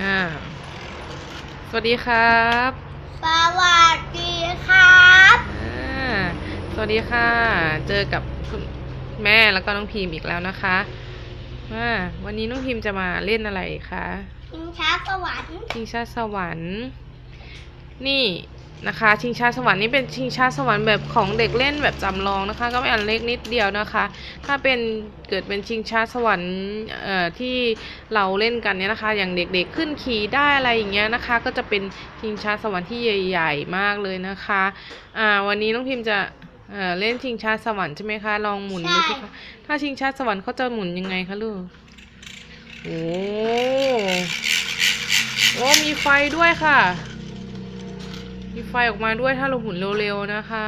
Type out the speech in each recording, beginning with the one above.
อ่า สวัสดีครับ สวัสดีครับอ่า สวัสดีค่ะ เจอกับคุณแม่แล้วก็น้องพิมพ์อีกแล้วนะคะอ่าวันนี้น้องพิมพ์จะมาเล่นอะไรคะชิงช้าสวรรค์ชิงช้าสวรรค์ นี่ นะคะ ชิงช้าสวรรค์นี่เป็นชิงช้าสวรรค์แบบของเด็กเล่นแบบจำลองนะคะ ก็ไม่อันเล็กนิดเดียวนะคะ ถ้าเป็นเกิดเป็นชิงช้าสวรรค์เอ่อที่เราเล่นกันเนี่ยนะคะ อย่างเด็กๆขึ้นขี่ได้อะไรอย่างเงี้ยนะคะ ก็จะเป็นชิงช้าสวรรค์ที่ใหญ่ ๆ มากเลยนะคะอ่าวันนี้น้องพิมพ์จะเอ่อเล่นชิงช้าสวรรค์ใช่ไหมคะลองหมุนดูสิคะถ้าชิงช้าสวรรค์เขาจะหมุนยังไงคะลูกโอ้โอ้มีไฟด้วยค่ะมี ไฟออกมาด้วยถ้าเราหมุนเร็วๆนะคะ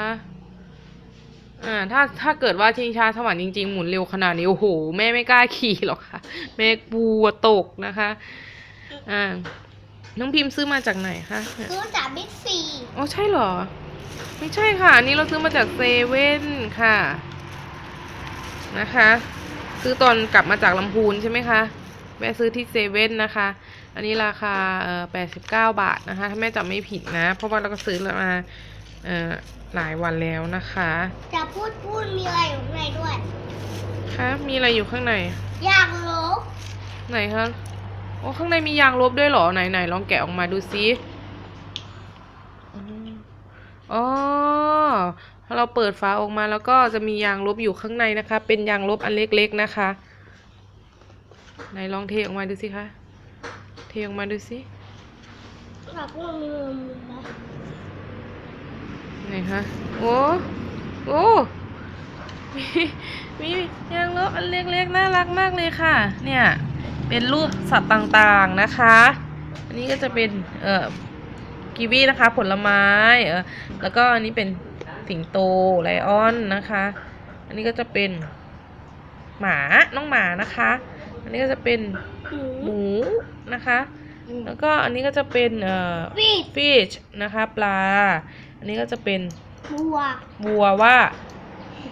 อ่า ถ้าถ้าเกิดว่าชิงช้าสวรรค์จริงๆ หมุนเร็วขนาดนี้โอ้โหแม่ไม่กล้าขี่หรอกค่ะแม่กลัวตกนะคะ อ่าน้องพิมพ์ซื้อมาจากไหนคะเนี่ยซื้อจากบิ๊กซีอ๋อใช่เหรอ ไม่ใช่ค่ะอันนี้เราซื้อมาจากเซเว่นค่ะ นะคะ ซื้อตอนกลับมาจากลำพูนใช่ไหมคะแม่ซื้อที่เซเว่นนะคะ อันนี้ราคาเอ่อแปดสิบเก้าบาทนะคะ ถ้าแม่จำไม่ผิดนะ เพราะว่าเราก็ซื้อมาเอ่อหลายวันแล้วนะคะจะพูดพูดมีอะไรอยู่ข้างในด้วย คะมีอะไรอยู่ข้างใน อยากลบไหนคะโอ้ข้างในมียางลบด้วยเหรอไหนไหนลองแกะออกมาดูซิอ๋อพอเราเปิดฝาออกมาแล้วก็จะมียางลบอยู่ข้างในนะคะ เป็นยางลบอันเล็กๆนะคะ ไหนลองเทออกมาดูสิคะ เทออกมาดูสิอยากพูดมีมือมือไหมไหนคะโอ้โอ้มีมียางลบอันเล็กๆน่ารักมากเลยค่ะ เนี่ยเป็นรูปสัตว์ต่างๆนะคะ อันนี้ก็จะเป็นเอ่อกีวีนะคะ ผลไม้เออแล้วก็อันนี้เป็นสิงโตไลออนนะคะ อันนี้ก็จะเป็นหมาน้องหมานะคะ อันนี้ก็จะเป็นหมูหมูนะคะ แล้วก็อันนี้ก็จะเป็นเอ่อฟีดฟิชนะคะ ปลา อันนี้ก็จะเป็นบัววัวว่า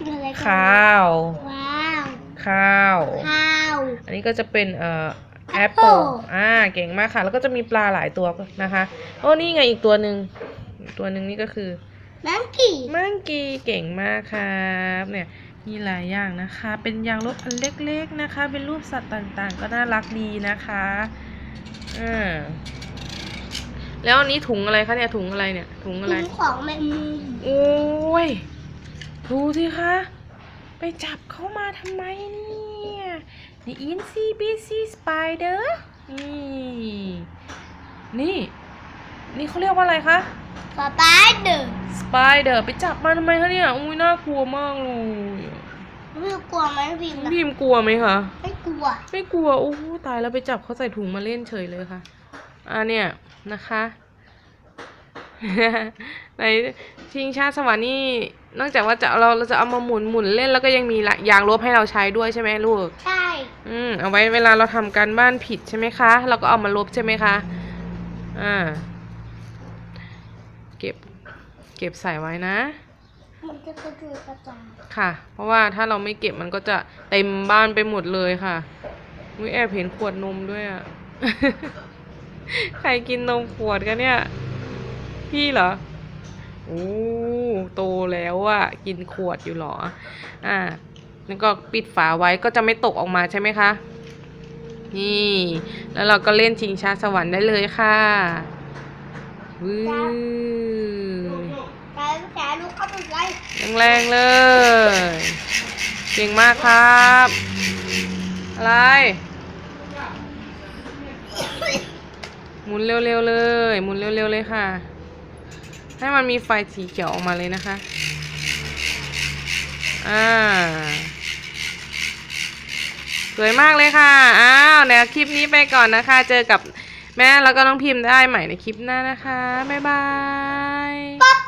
อะไรกันข้าวว้าวข้าว ข้าว อันนี้ก็จะเป็นเอ่อแอป Apple เปิลอ่า เก่งมากค่ะ แล้วก็จะมีปลาหลายตัวนะคะ โอ้นี่ไงอีกตัวหนึ่งอีกตัวหนึ่งนี่ก็คือนังกี้ มังกีเก่งมากครับ เนี่ย มีหลายอย่างนะคะ เป็นยางลบอันเล็กๆนะคะ เป็นรูปสัตว์ต่างๆ ก็น่ารักดีนะคะอ่าแล้วอันนี้ถุงอะไรคะเนี่ยถุงอะไรเนี่ยถุงอะไรถุงของแมงมุมโอ้ยดูสิคะไปจับเขามาทำไมเนี่ยนี่อินซีบีซีสไปเดอร์นี่นี่ นี่เขาเรียกว่าอะไรคะสไปเดอร์สไปเดอร์ไปจับมาทำไมคะเนี่ยอุ้ยน่ากลัวมากเลย ไม่กลัวไหมพิมพ์นะพี่พิมกลัวไหมคะ ไม่กลัว ไม่กลัว โอ้ตายแล้วไปจับเขาใส่ถุงมาเล่นเฉยเลยค่ะ อ่าเนี่ยนะคะ ในชิงชาติสวรรค์นี่ นอกจากว่าจะเราเราจะเอามาหมุนหมุนเล่นแล้วก็ยังมีละยางลบให้เราใช้ด้วยใช่ไหมลูก ใช่ อืมเอาไว้เวลาเราทำการบ้านผิดใช่ไหมคะ เราก็เอามาลบใช่ไหมคะ อ่า เก็บ เก็บใส่ไว้นะ มันจะกระจุยกระจายค่ะ เพราะว่าถ้าเราไม่เก็บมันก็จะเต็มบ้านไปหมดเลยค่ะมุ้ยแอบเห็นขวดนมด้วยอะ่ะ ใครกินนมขวดกันเนี่ย พี่เหรอโอ้โตแล้วอะ่ะกินขวดอยู่เหรอ อ่าแล้วก็ปิดฝาไว้ก็จะไม่ตกออกมาใช่ไหมคะ นี่ แล้วเราก็เล่นชิงช้าสวรรค์ได้เลยค่ะวื้อแต่ แต่ลูกเข้าไปไล่แรงๆเลย เก่งมากครับ อะไร หมุนเร็วๆเลย หมุนเร็วๆเลยค่ะ ให้มันมีไฟสีเขียวออกมาเลยนะคะ อ่า สวยมากเลยค่ะ อ้าวเดี๋ยวคลิปนี้ไปก่อนนะคะ เจอกับแม่แล้วก็น้องพิมพ์ได้ใหม่ในคลิปหน้านะคะ บ๊ายบาย